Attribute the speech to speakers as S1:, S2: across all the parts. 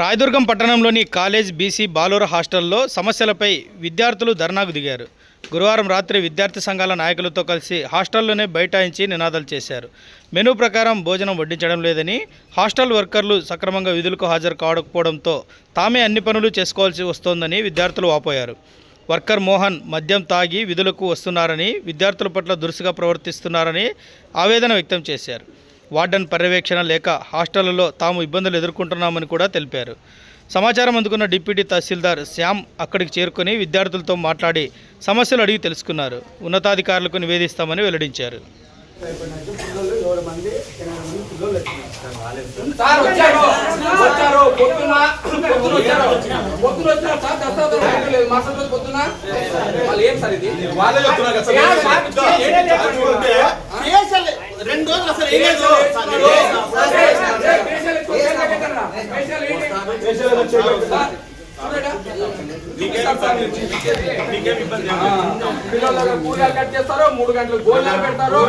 S1: రాయదుర్గం పట్టణంలోని college BC బాలూర హాస్టల్లో సమస్యలపై విద్యార్థులు ధర్నాకు దిగారు. గురువారం రాత్రి విద్యార్థి సంఘాల నాయకులతో కలిసి హాస్టల్లోనే బైఠాయించి నినాదాలు చేశారు. మెనూ ప్రకారం భోజనం వడ్డించడం లేదని హాస్టల్ వర్కర్లు సక్రమంగా విధులకు హాజరు కావకపోవడంతో తామే అన్ని పనులు చేసుకోవాల్సి వస్తోందని విద్యార్థులు వాపోయారు. వర్కర్ మోహన్ మద్యం తాగి విధులకు వస్తున్నారని విద్యార్థుల పట్ల దురుసుగా ప్రవర్తిస్తున్నారని ఆవేదన వ్యక్తం చేశారు. వార్డెన్ పర్యవేక్షణ లేక హాస్టళ్ళలో తాము ఇబ్బందులు ఎదుర్కొంటున్నామని కూడా తెలిపారు. సమాచారం అందుకున్న డిప్యూటీ తహసీల్దార్ శ్యామ్ అక్కడికి చేరుకొని విద్యార్థులతో మాట్లాడి సమస్యలు అడిగి తెలుసుకున్నారు. ఉన్నతాధికారులకు నివేదిస్తామని వెల్లడించారు.
S2: సార్ పొద్దున కూరగాయలు కట్ చేస్తారు మూడు గంటలకు భోజనాలు పెడతారు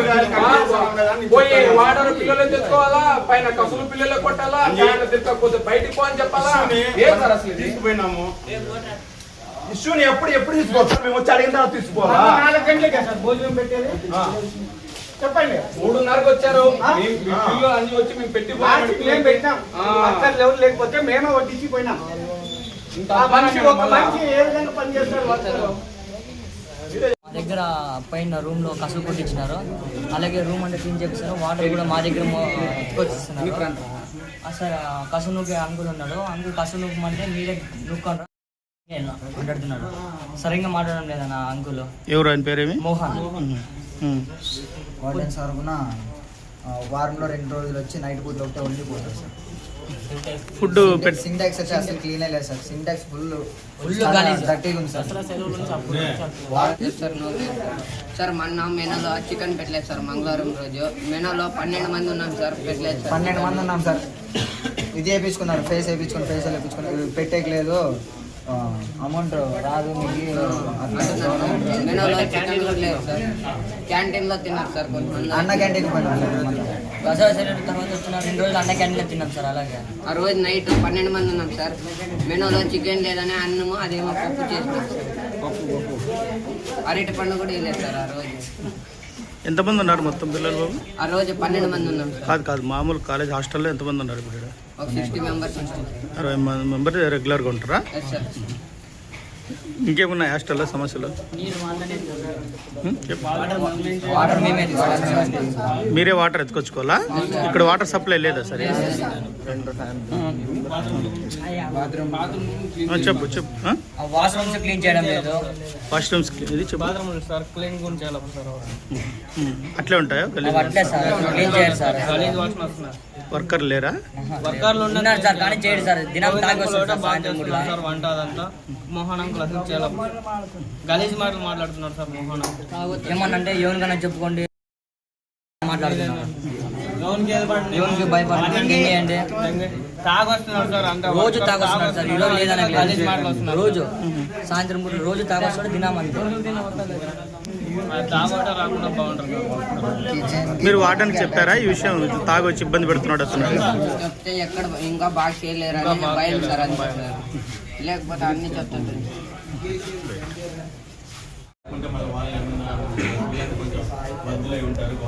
S2: పోయి. వాటర్ పిల్లలు తెచ్చుకోవాలా? పైన కసులు పిల్లలు కొట్టాలా? తిరగకపోతే బయటికి పో అని చెప్పాలా? ఏం సార్ అసలు ఇది?
S3: తీసుకుపోయినాము. ఇష్యూని ఎప్పుడు ఎప్పుడు తీసుకోవాలి మేము వచ్చి అడిగిన తర్వాత తీసుకోవాలా
S4: నాలుగు గంటలకే సార్ భోజనం పెట్టేది. చెప్పండి.
S2: మూడున్నరకు వచ్చారు. అన్ని వచ్చి మేము పెట్టి
S4: మేము పెట్టినాం.
S2: ఆ.
S4: అక్కడ ఎవరు లేకపోతే మేమే వడ్డించి పోయినాం. మనిషి ఒక. మనిషి ఏ విధంగా?
S5: మా దగ్గర పైన రూమ్లో కసులు కొట్టించినారు. అలాగే రూమ్ అంటే క్లీన్ చేపిస్తారు. వాటర్ కూడా మా దగ్గర ఎత్తుకొచ్చిస్తున్నారు సార్ కసు నూకి అంకుల్ ఉన్నాడు. అంకుల్ కసు నూకమంటే మీరే నూక్కంటారు మాట్లాడుతున్నాడు. సరిగ్గా మాట్లాడడం లేదన్న అంకుల్.
S1: ఎవరు ఆయన పేరేమి?
S5: మోహన్.
S6: వార్డెన్ సార్ కూడా వారంలో రెండు రోజులు వచ్చి నైట్ పూట ఒకటే ఉండిపోతారు సార్.
S1: ఫుడ్
S6: సింటాక్స్ వచ్చి అసలు క్లీన్ లేదు సార్. సింటాక్స్ ఫుల్
S5: గలీజ్.
S6: దట్టిగా ఉంది సార్.
S7: Sir no. సార్ మొన్న మెనూలో చికెన్ పెట్టలేదు సార్ మంగళవారం రోజు. మెనూలో పన్నెండు మంది ఉన్నాం సార్ పెట్టలేదు సార్.
S6: పన్నెండు మంది ఉన్నాం సార్. ఇది వేయించుకున్నారు ఫేస్ వేయించుకొని ఫేస్ వేయించుకొని పెట్టేయలేదు అమౌంట్ రాదు మీకు
S7: మెనూలో చికెన్ కూడా లేదు సార్ క్యాంటీన్లో తిన్నారు సార్ కొంతమంది
S6: అన్న క్యాంటీన్ సార్ మళ్ళీ.
S5: దసరా సెలవు తర్వాత వచ్చిన రెండు రోజులు అన్న క్యాంటీన్లో తిన్నాం సార్ అలాగే
S7: ఆ రోజు నైట్ పన్నెండు మంది ఉన్నాం సార్. మెనూలో చికెన్ లేదని అన్నము అదేమో పప్పు చేసినాం. సార్ అరటి పండు కూడా వేయలేదు సార్ ఆ రోజు.
S1: ఎంతమంది ఉన్నారు మొత్తం పిల్లలు బాబు?
S7: ఆ రోజు పన్నెండు మంది ఉన్నాం సార్.
S1: కాదు కాదు మామూలు కాలేజ్ హాస్టల్లో ఎంతమంది ఉన్నారు ఇప్పుడు? ఈడ?
S7: ఒక సిక్స్టీ మెంబర్స్ ఉంటాం
S1: అరవై మంది మెంబర్ రెగ్యులర్గా ఉంటారా?
S7: ఎస్ సార్
S1: ఇంకేమున్నాయి హాస్టల్లో సమస్యలు? మీరే వాటర్ ఎత్తుకొచ్చుకోవాలా? ఇక్కడ వాటర్ సప్లై లేదా సరే? చెప్పు చెప్పు. ఆ?
S5: వాష్రూమ్స్ క్లీన్ చేయడం లేదు.
S1: వాష్రూమ్స్ ఇది చెప్పు.
S8: సార్ క్లీన్ కూడా చేయాలి సార్
S1: ఉం. అట్లే ఉంటాయా
S5: అవి అట్లే సార్ క్లీన్ చేయాలి సార్.
S8: గలీజ్ వాసన వస్తున్నారు
S1: వర్కర్ లేరా?
S8: వర్కర్లు
S5: ఉన్నారు సార్ కానీ చేయడు సార్. దినం తాగి వస్తుంది సార్ సాయంత్రం
S8: సార్ వంట అదంతా. మోహన్ అంకుల్ అసలు చేయాలి గలీజ్ మాటలు మాట్లాడుతున్నారు సార్ మోహన్.
S5: ఎవరికైనా చెప్పుకోండి. భయపడండి
S8: సార్ అంతా
S5: రోజు తాగొస్తున్నారు సార్ ఈరోజు లేదనే రోజు సాయంత్రం పూట రోజు తాగొస్తాడు
S8: బాగుంటుంది
S1: మీరు వార్డెన్కి చెప్పారా? ఈ విషయం తాగొచ్చి ఇబ్బంది పెడుతున్నాడు అతను
S7: చెప్తే ఎక్కడ ఇంకా బాగా చేయలేరు భయం సార్ లేకపోతే అన్ని చెప్తుంటారు
S3: కొంటే మన వాళ్ళు ఏమన్నా వీళ్ళకి కొంచెం బదులై ఉంటారు గవర్నమెంట్ కదా